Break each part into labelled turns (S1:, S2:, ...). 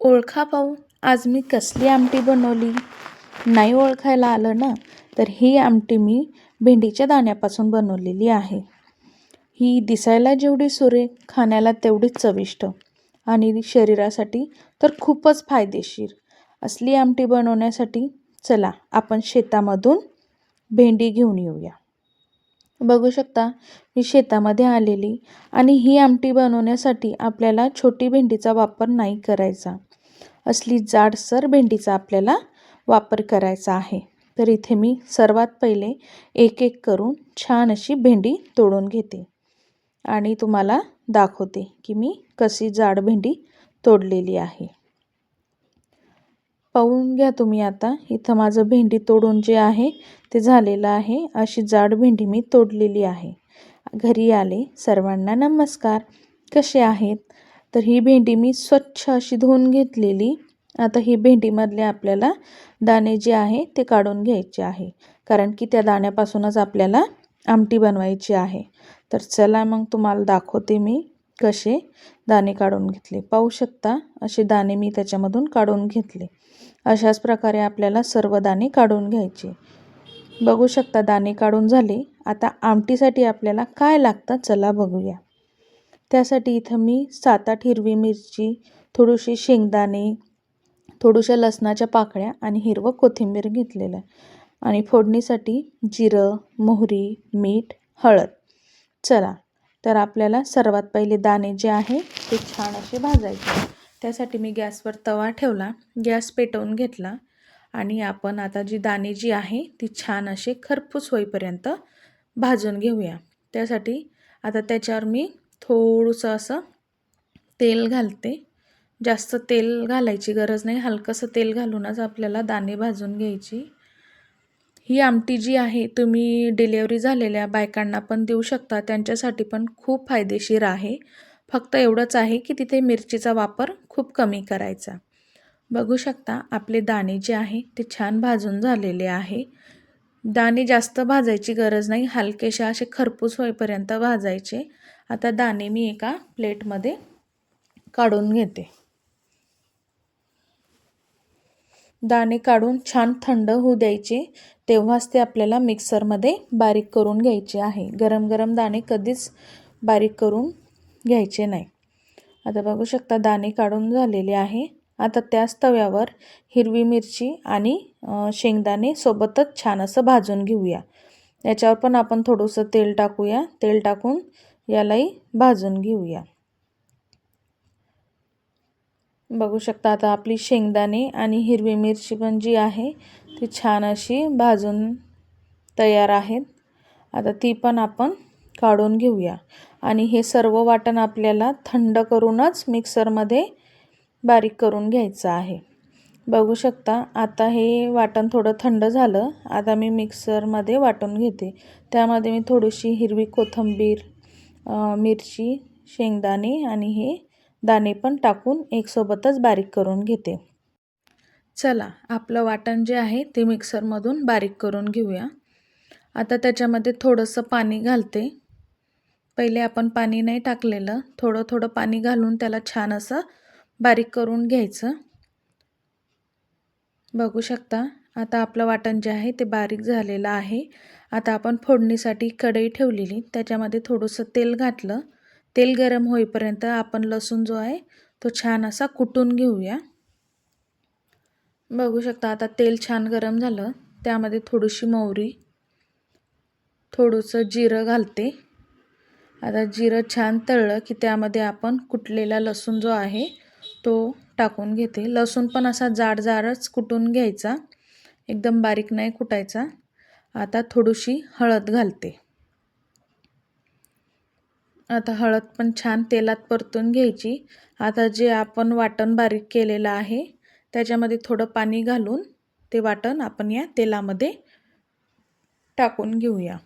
S1: ओळखा पाहू आज मी कसली आमटी बनवली? नाही ओळखायला आलं ना? तर ही आमटी मी भेंडीच्या दाण्यापासून बनवलेली आहे. ही दिसायला जेवढी सुरे खाण्याला तेवढीच चविष्ट आणि शरीरासाठी तर खूपच फायदेशीर असली आमटी बनवण्यासाठी चला आपण शेतामधून भेंडी घेऊन येऊया. बघू शकता मी शेतामध्ये आलेली आणि ही आमटी बनवण्यासाठी आपल्याला छोटी भेंडीचा वापर नाही करायचा. असली जाडसर भेंडीचा आपल्याला वापर करायचा आहे. तर इथे मी सर्वात पहिले एक एक करून छान अशी भेंडी तोडून घेते. आणि तुम्हाला दाखवते की मी कशी जाड भेंडी तोडलेली आहे. पाहून घ्या तुम्ही आता इथं माझं भेंडी तोडून जे आहे ते झालेलं आहे. अशी जाड भेंडी मी तोडलेली आहे. घरी आले सर्वांना नमस्कार. कसे आहेत? तर ही भेंडी मी स्वच्छ अशी धुवून घेतलेली. आता ही भेंडीमधले आपल्याला दाणे जे आहे ते काढून घ्यायचे आहे. कारण की त्या दाण्यापासूनच आपल्याला आमटी बनवायची आहे. तर चला मग तुम्हाला दाखवते मी कसे दाणे काढून घेतले. पाहू शकता असे दाणे मी त्याच्यामधून काढून घेतले. अशाच प्रकारे आपल्याला सर्व दाणे काढून घ्यायचे. बघू शकता दाणे काढून झाले. आता आमटीसाठी आपल्याला काय लागतं चला बघूया. त्यासाठी इथं मी सात आठ हिरवी मिरची थोडीशी शेंगदाणे थोड्याशा लसणाच्या पाकळ्या आणि हिरवं कोथिंबीर घेतलेलं आहे. आणि फोडणीसाठी जिरं मोहरी मीठ हळद. चला तर आपल्याला सर्वात पहिले दाणे जे आहे ते छान असे भाजायचे. त्यासाठी मी गॅसवर तवा ठेवला गॅस पेटवून घेतला. आणि आपण आता जी दाणे जी आहे ती छान असे खरपूस होईपर्यंत भाजून घेऊया. त्यासाठी आता त्याच्यावर मी थोडंसं असं तेल घालते. जास्त तेल घालायची गरज नाही. हलकंसं तेल घालूनच आपल्याला दाणे भाजून घ्यायची. ही आमटी जी आहे तुम्ही डिलेवरी झालेल्या बायकांना पण देऊ शकता. त्यांच्यासाठी पण खूप फायदेशीर आहे. फक्त एवढंच आहे की तिथे मिरचीचा वापर खूप कमी करायचा. बघू शकता आपले दाणे जे आहे ते छान भाजून झालेले आहे. दाणे जास्त भाजायची गरज नाही. हलकेशा असे खरपूस होईपर्यंत भाजायचे. आता दाणे मी एका प्लेटमध्ये काढून घेते. दाणे काढून छान थंड होऊ द्यायचे तेव्हाच ते आपल्याला मिक्सरमध्ये बारीक करून घ्यायचे आहे. गरम गरम दाणे कधीच बारीक करून घ्यायचे नाही. आता बघू शकता दाणे काढून झालेले आहे. आता त्याच तव्यावर हिरवी मिरची आणि शेंगदाणे सोबतच छान असं भाजून घेऊया. याच्यावर पण आपण थोडंसं तेल टाकूया. तेल टाकून यालाही भाजून घेऊया. बघू शकता आता आपली शेंगदाणे आणि हिरवी मिरची पण जी आहे ती छान अशी भाजून तयार आहेत. आता ती पण आपण काढून घेऊया. आणि हे सर्व वाटण आपल्याला थंड करूनच मिक्सरमध्ये बारीक करून घ्यायचं आहे. बघू शकता आता हे वाटण थोडं थंड झालं. आता मी मिक्सरमध्ये वाटून घेते. त्यामध्ये मी थोडीशी हिरवी कोथिंबीर मिरची शेंगदाणे आणि हे दाणे पण टाकून एकसोबतच बारीक करून घेते. चला आपलं वाटण जे आहे ते मिक्सरमधून बारीक करून घेऊया. आता त्याच्यामध्ये थोडंसं पाणी घालते. पहिले आपण पाणी नाही टाकलेलं थोडं थोडं पाणी घालून त्याला छान असं बारीक करून घ्यायचं. बघू शकता? आता आपलं वाटण जे आहे ते बारीक झालेलं आहे. आता आपण फोडणीसाठी कढई ठेवलेली. त्याच्यामध्ये थोडंसं तेल घातलं. तेल गरम होईपर्यंत आपण लसूण जो आहे तो छान असा कुटून घेऊया. बघू शकता आता तेल छान गरम झालं. त्यामध्ये थोडीशी मोहरी थोडंसं जिरं घालते. आता जिरं छान तळलं की त्यामध्ये आपण कुटलेला लसूण जो आहे तो टाकून घेते. लसूण पण असा जाड जाडच कुटून घ्यायचा. एकदम बारीक नाही कुटायचा. आता थोडीशी हळद घालते. आता हळद पण छान तेलात परतून घ्यायची. आता जे आपण वाटण बारीक केलेलं आहे त्याच्यामध्ये थोडं पाणी घालून ते वाटण आपण या तेलामध्ये टाकून घेऊया.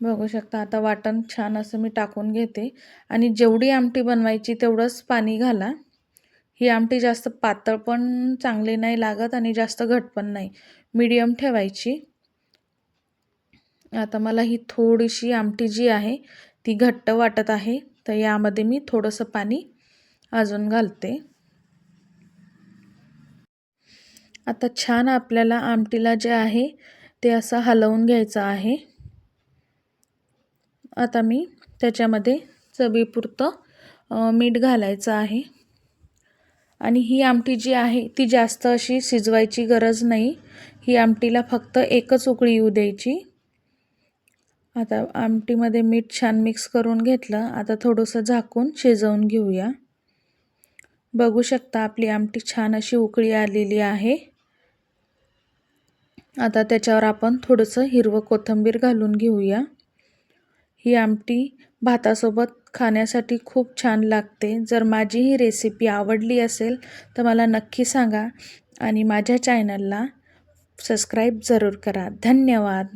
S1: बघू शकता आता वाटण छान असं मी टाकून घेते. आणि जेवढी आमटी बनवायची तेवढंच पाणी घाला. ही आमटी जास्त पातळ पण चांगली नाही लागत आणि जास्त घट पण नाही. मीडियम ठेवायची. आता मला ही थोडीशी आमटी जी आहे ती घट्ट वाटत आहे तर यामध्ये मी थोडंसं पाणी अजून घालते. आता छान आपल्याला आमटीला जे आहे ते असं हलवून घ्यायचं आहे. आता मी त्याच्यामध्ये चवीपुरतं मीठ घालायचं आहे. आणि ही आमटी जी आहे ती जास्त अशी शिजवायची गरज नाही. ही आमटीला फक्त एकच उकळी येऊ द्यायची. आता आमटीमध्ये मीठ छान मिक्स करून घेतलं. आता थोडंसं झाकून शिजवून घेऊया. बघू शकता आपली आमटी छान अशी उकळी आलेली आहे. आता त्याच्यावर आपण थोडंसं हिरवं कोथिंबीर घालून घेऊया. ही आमटी भातासोबत खाण्यासाठी खूप छान लागते. जर माझी ही रेसिपी आवडली असेल तर मला नक्की सांगा आणि माझ्या चॅनलला सबस्क्राईब जरूर करा. धन्यवाद.